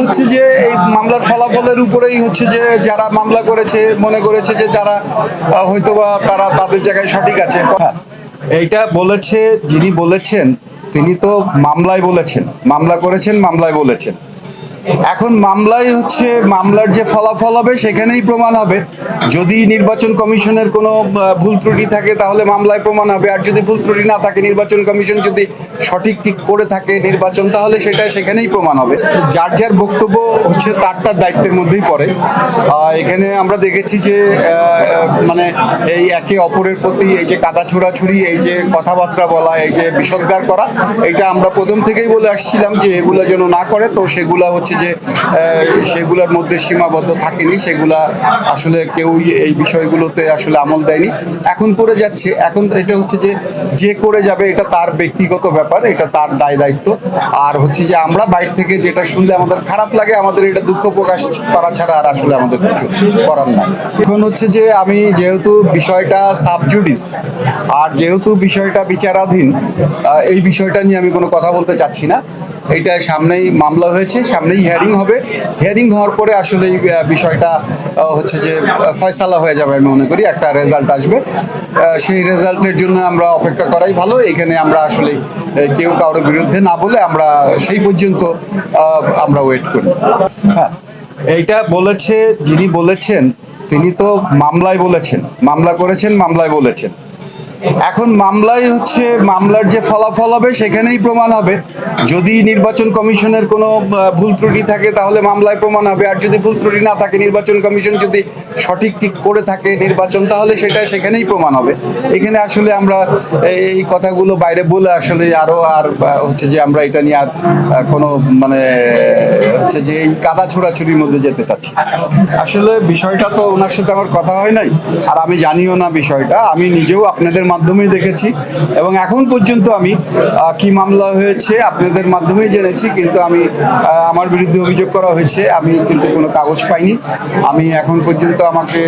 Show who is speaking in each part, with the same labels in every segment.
Speaker 1: হচ্ছে যে এই মামলার ফলাফলের উপরেই হচ্ছে যে যারা মামলা করেছে, মনে করেছে যে যারা হয়তো বা তারা তাদের জায়গায় সঠিক আছে। কথা এইটা বলেছে, যিনি বলেছেন, তিনি তো মামলায় বলেছেন। মামলা করেছেন, মামলায় বলেছেন। এখন মামলায় হচ্ছে, মামলার যে ফলাফল হবে সেখানেই প্রমাণ হবে। যদি নির্বাচন কমিশনের কোনো ভুল ত্রুটি থাকে তাহলে মামলায় প্রমাণ হবে। আর যদি ভুল ত্রুটি না থাকে, নির্বাচন কমিশন যদি সঠিক ঠিক করে থাকে নির্বাচন, তাহলে সেটা সেখানেই প্রমাণ হবে। যার যার বক্তব্য হচ্ছে তার তার দায়িত্বের মধ্যেই পড়ে। এখানে আমরা দেখেছি যে মানে এই একে অপরের প্রতি এই যে কাদা ছোড়াছুড়ি, এই যে কথাবার্তা বলা, এই যে বিষদগার করা, এটা আমরা প্রথম থেকেই বলে আসছিলাম যে এগুলো যেন না করে, তো সেগুলো হচ্ছে যে সেগুলোর মধ্যে সীমাবদ্ধ থাকেনি, সেগুলা আসলে কেউ এই বিষয়গুলোতে আসলে আমল দেয়নি। এখন করে যাচ্ছে, এখন এটা হচ্ছে যে যে করে যাবে এটা তার ব্যক্তিগত ব্যাপার, এটা তার দায় দায়িত্ব। আর হচ্ছে যে, আমরা বাইরে থেকে যেটা শুনলে আমাদের খারাপ লাগে, আমাদের এটা দুঃখ প্রকাশ করা ছাড়া আর আসলে আমাদের কিছু করার নাই। এখন হচ্ছে যে, আমি যেহেতু বিষয়টা সাবজুডিস, আর যেহেতু বিষয়টা বিচারাধীন এই বিষয়টা নিয়ে আমি কোনো কথা বলতে চাচ্ছি না। এটা সামনেই মামলা হয়েছে, সামনেই হিয়ারিং হবে। হিয়ারিং হওয়ার পরে আসলে এই বিষয়টা হচ্ছে যে, ফয়সালা হয়ে যাবে আমি মনে করি, একটা রেজাল্ট আসবে। সেই রেজাল্টের জন্য আমরা অপেক্ষা করাই ভালো। এখানে আমরা আসলে কেউ কারোর বিরুদ্ধে না বলে আমরা সেই পর্যন্ত আমরা ওয়েট করি। হ্যাঁ এইটা বলেছে, যিনি বলেছেন, তিনি তো মামলায় বলেছেন। মামলা করেছেন, মামলায় বলেছেন। এখন মামলায় হচ্ছে, মামলার যে ফলাফল হবে সেখানেই প্রমাণ হবে। যদি নির্বাচন কমিশনের কোনো ভুল ত্রুটি থাকে তাহলে মামলায় প্রমাণ হবে। আর যদি ভুল ত্রুটি না থাকে, নির্বাচন কমিশন যদি সঠিক ঠিক করে থাকে নির্বাচন, তাহলে সেটা সেখানেই প্রমাণ হবে। এখানে আসলে আমরা এই কথাগুলো বাইরে বলে আসলে আরও আর হচ্ছে যে আমরা এটা নিয়ে আর কোনো মানে হচ্ছে যে এই কাদা ছোড়াছুরির মধ্যে যেতে চাচ্ছি আসলে বিষয়টা তো ওনার সাথে আমার কথা হয় নাই। আর আমি জানিও না বিষয়টা। আমি নিজেও আপনাদের মাধ্যমেই দেখেছি এবং এখন পর্যন্ত আমি কি মামলা হয়েছে আপনাদের মাধ্যমেই জেনেছি, কিন্তু আমি আমার বিরুদ্ধে অভিযোগ করা হয়েছে, আমি কিন্তু কোনো কাগজ পাইনি। আমি এখন পর্যন্ত আমাকে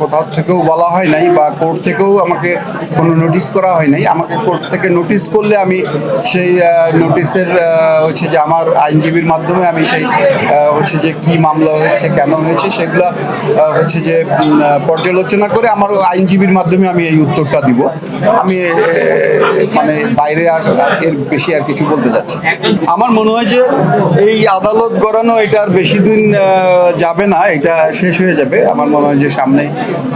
Speaker 1: কোথাও থেকেও বলা হয় নাই বা কোর্ট থেকেও আমাকে কোনো নোটিশ করা হয় নাই। আমাকে কোর্ট থেকে নোটিশ করলে আমি সেই নোটিশের হচ্ছে যে আমার আইনজীবীর মাধ্যমে আমি সেই হচ্ছে যে কি মামলা হয়েছে, কেন হয়েছে, সেগুলো হচ্ছে যে পর্যালোচনা করে আমার আইনজীবীর মাধ্যমে আমি এই উত্তরটা দিব। what? আমি মানে বাইরে আর এর বেশি আর কিছু বলতে চাচ্ছি আমার মনে হয় যে এই আদালত গড়ানো এটা আর বেশি দিন যাবে না, এটা শেষ হয়ে যাবে। আমার মনে হয় যে সামনে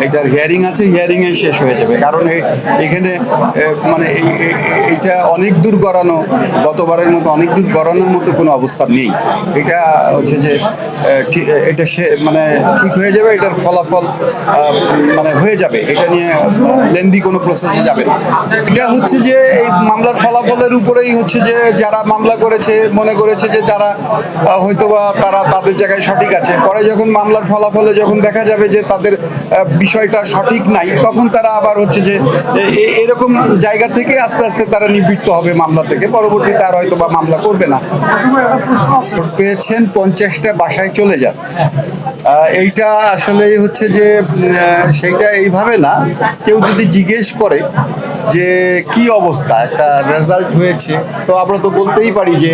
Speaker 1: এটার হিয়ারিং আছে হিয়ারিং এ শেষ হয়ে যাবে। কারণ এখানে মানে এটা অনেক দূর গড়ানো, গতবারের মতো অনেক দূর গড়ানোর মতো কোনো অবস্থা নেই। এটা হচ্ছে যে এটা মানে ঠিক হয়ে যাবে, এটার ফলাফল মানে হয়ে যাবে। এটা নিয়ে লেন্দি কোনো প্রসেসে যাবে। এটা হচ্ছে যে এই মামলার ফলাফলের উপরেই হচ্ছে যে যারা মামলা করেছে মনে করেছে যে যারা আহ, হয়তোবা তারা তাদের জায়গায় সঠিক আছে। পরে যখন মামলার ফলাফলে যখন দেখা যাবে যে তাদের বিষয়টা সঠিক নাই তখন তারা আবার হচ্ছে যে এরকম জায়গা থেকে আস্তে আস্তে তারা নিবৃত্ত হবে মামলা থেকে। পরবর্তীতে আর হয়তো বা মামলা করবে না। পেয়েছেন পঞ্চাশটা বাসায় চলে যান। এইটা আসলে হচ্ছে যে সেইটা এইভাবে না। কেউ যদি জিজ্ঞেস করে যে কি অবস্থা? একটা রেজাল্ট হয়েছে। তো আমরা তো বলতেই পারি যে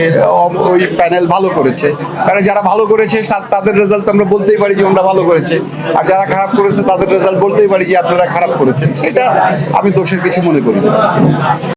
Speaker 1: ওই প্যানেল ভালো করেছে। কারণ যারা ভালো করেছে তাদের রেজাল্ট আমরা বলতেই পারি যে আমরা ভালো করেছে। আর যারা খারাপ করেছে, তাদের রেজাল্ট বলতেই পারি যে, আপনারা খারাপ করেছেন। সেটা আমি দোষের কিছু মনে করি